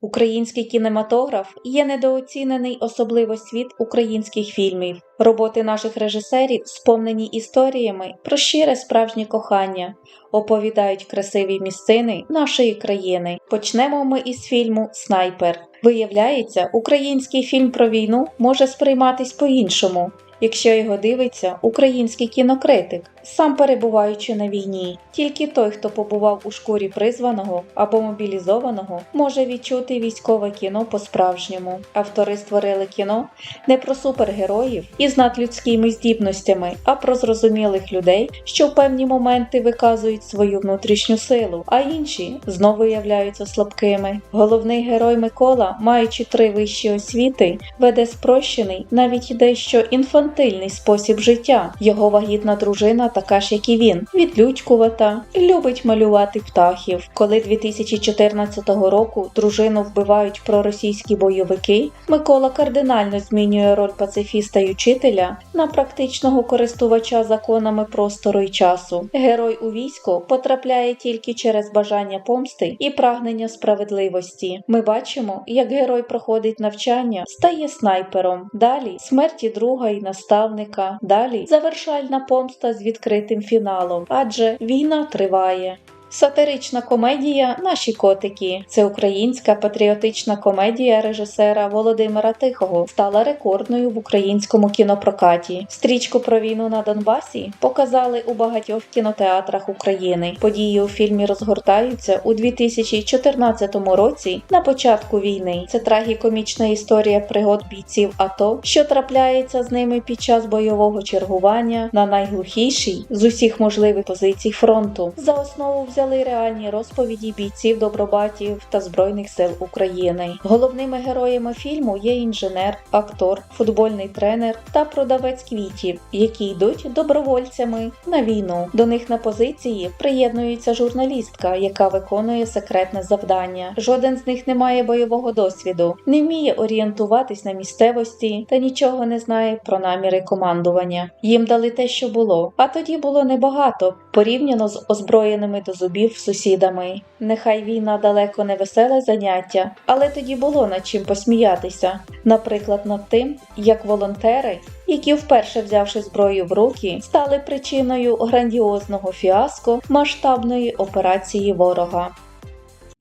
Український кінематограф є недооцінений особливо світ українських фільмів. Роботи наших режисерів сповнені історіями про щире справжнє кохання, оповідають красиві місцини нашої країни. Почнемо ми із фільму Снайпер. Виявляється, український фільм про війну може сприйматись по-іншому, якщо його дивиться український кінокритик, сам перебуваючи на війні. Тільки той, хто побував у шкурі призваного або мобілізованого, може відчути військове кіно по-справжньому. Автори створили кіно не про супергероїв із надлюдськими здібностями, а про зрозумілих людей, що в певні моменти виказують свою внутрішню силу, а інші знову являються слабкими. Головний герой Микола, маючи три вищі освіти, веде спрощений, навіть дещо інфантильний спосіб життя. Його вагітна дружина, така ж як і він, відлючкувата, любить малювати птахів. Коли 2014 року дружину вбивають проросійські бойовики, Микола кардинально змінює роль пацифіста й учителя на практичного користувача законами простору й часу. Герой у військо потрапляє тільки через бажання помсти і прагнення справедливості. Ми бачимо, як герой проходить навчання, стає снайпером. Далі смерті друга і наставника. Далі завершальна помста з відкритим фіналом, адже війна триває. Сатирична комедія Наші котики. Це українська патріотична комедія режисера Володимира Тихого стала рекордною в українському кінопрокаті. Стрічку про війну на Донбасі показали у багатьох кінотеатрах України. Події у фільмі розгортаються у 2014 році на початку війни. Це трагікомічна історія пригод бійців АТО, що трапляється з ними під час бойового чергування на найглухішій з усіх можливих позицій фронту. За основу взяли реальні розповіді бійців добробатів та збройних сил України. Головними героями фільму є інженер, актор, футбольний тренер та продавець квітів, які йдуть добровольцями на війну. До них на позиції приєднується журналістка, яка виконує секретне завдання. Жоден з них не має бойового досвіду, не вміє орієнтуватись на місцевості та нічого не знає про наміри командування. Їм дали те, що було, а тоді було небагато порівняно з озброєними до зубів сусідами. Нехай війна далеко не веселе заняття, але тоді було над чим посміятися. Наприклад, над тим, як волонтери, які вперше взявши зброю в руки, стали причиною грандіозного фіаско масштабної операції ворога.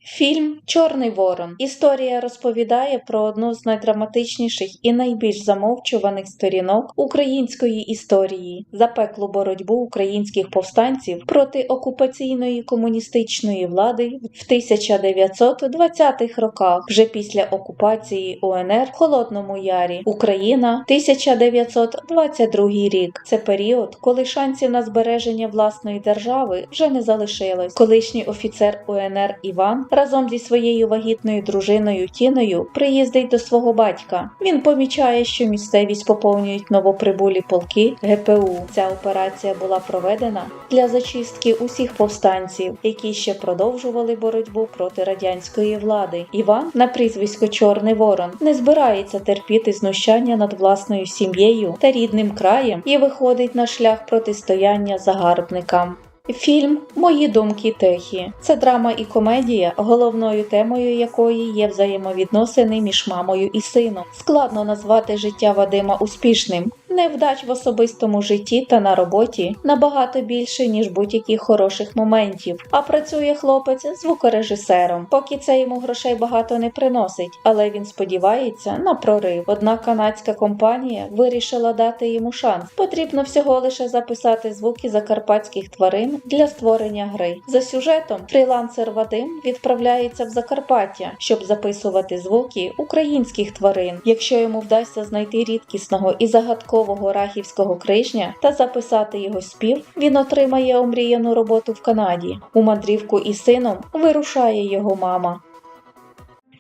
Фільм Чорний Ворон. Історія розповідає про одну з найдраматичніших і найбільш замовчуваних сторінок української історії запеклу боротьбу українських повстанців проти окупаційної комуністичної влади в 1920-х роках, вже після окупації УНР в Холодному Ярі. Україна 1922 рік. Це період, коли шансів на збереження власної держави вже не залишилось. Колишній офіцер УНР Іван разом зі своєю вагітною дружиною Тіною приїздить до свого батька. Він помічає, що місцевість поповнюють новоприбулі полки ГПУ. Ця операція була проведена для зачистки усіх повстанців, які ще продовжували боротьбу проти радянської влади. Іван на прізвисько Чорний Ворон не збирається терпіти знущання над власною сім'єю та рідним краєм і виходить на шлях протистояння загарбникам. Фільм Мої думки Техі Це драма і комедія, головною темою якої є взаємовідносини між мамою і сином. Складно назвати життя Вадима успішним. Невдач в особистому житті та на роботі набагато більше, ніж будь-яких хороших моментів. А працює хлопець звукорежисером. Поки це йому грошей багато не приносить, але він сподівається на прорив. Однак канадська компанія вирішила дати йому шанс. Потрібно всього лише записати звуки закарпатських тварин для створення гри. За сюжетом фрілансер Вадим відправляється в Закарпаття, щоб записувати звуки українських тварин. Якщо йому вдасться знайти рідкісного і загадкового рахівського крижня та записати його спів, він отримає омріяну роботу в Канаді. У мандрівку із сином вирушає його мама.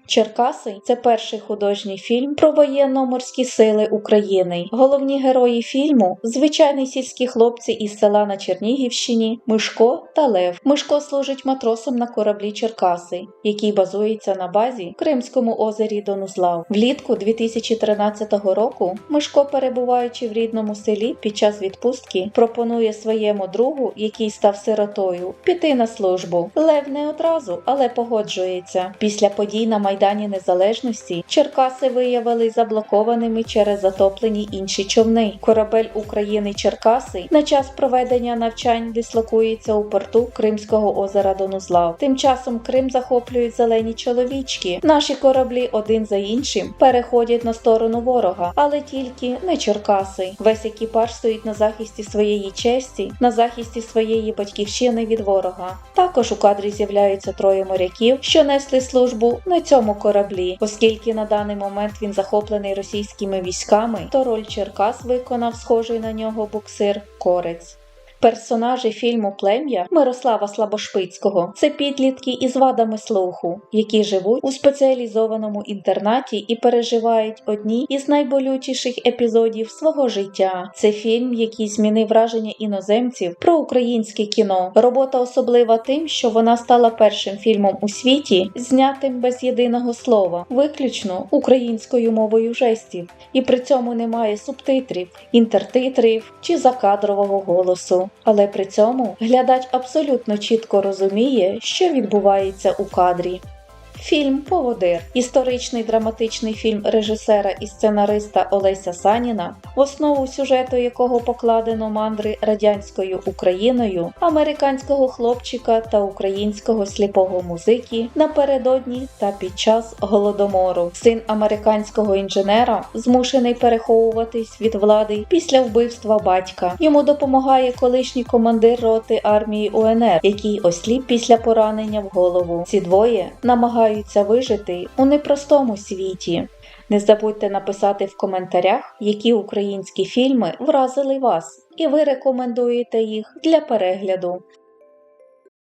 Черкаси це перший художній фільм про воєнно-морські сили України. Головні герої фільму звичайні сільські хлопці із села на Чернігівщині, Мишко та Лев. Мишко служить матросом на кораблі Черкаси, який базується на базі в Кримському озері Донузлав. Влітку 2013 року Мишко, перебуваючи в рідному селі під час відпустки, пропонує своєму другу, який став сиротою, піти на службу. Лев не одразу, але погоджується. Після подій на Майдані Незалежності Черкаси виявили заблокованими через затоплені інші човни. Корабель України Черкаси на час проведення навчань дислокується у порту Кримського озера Донузлав. Тим часом Крим захоплюють зелені чоловічки. Наші кораблі один за іншим переходять на сторону ворога, але тільки не Черкаси. Весь екіпаж стоїть на захисті своєї честі, на захисті своєї батьківщини від ворога. Також у кадрі з'являються троє моряків, що несли службу на цьому кораблі, оскільки на даний момент він захоплений російськими військами, то роль Черкас виконав схожий на нього буксир Корець. Персонажі фільму Плем'я Мирослава Слабошпицького це підлітки із вадами слуху, які живуть у спеціалізованому інтернаті і переживають одні із найболючіших епізодів свого життя. Це фільм, який змінив враження іноземців про українське кіно. Робота особлива тим, що вона стала першим фільмом у світі, знятим без єдиного слова, виключно українською мовою жестів, і при цьому немає субтитрів, інтертитрів чи закадрового голосу але при цьому глядач абсолютно чітко розуміє, що відбувається у кадрі. Фільм Поводир історичний драматичний фільм режисера і сценариста Олеся Саніна, в основу сюжету якого покладено мандри радянською Україною, американського хлопчика та українського сліпого музики напередодні та під час голодомору. Син американського інженера змушений переховуватись від влади після вбивства батька. Йому допомагає колишній командир роти армії УНР, який осліп після поранення в голову. Ці двоє намагаються намагаються вижити у непростому світі. Не забудьте написати в коментарях, які українські фільми вразили вас, і ви рекомендуєте їх для перегляду.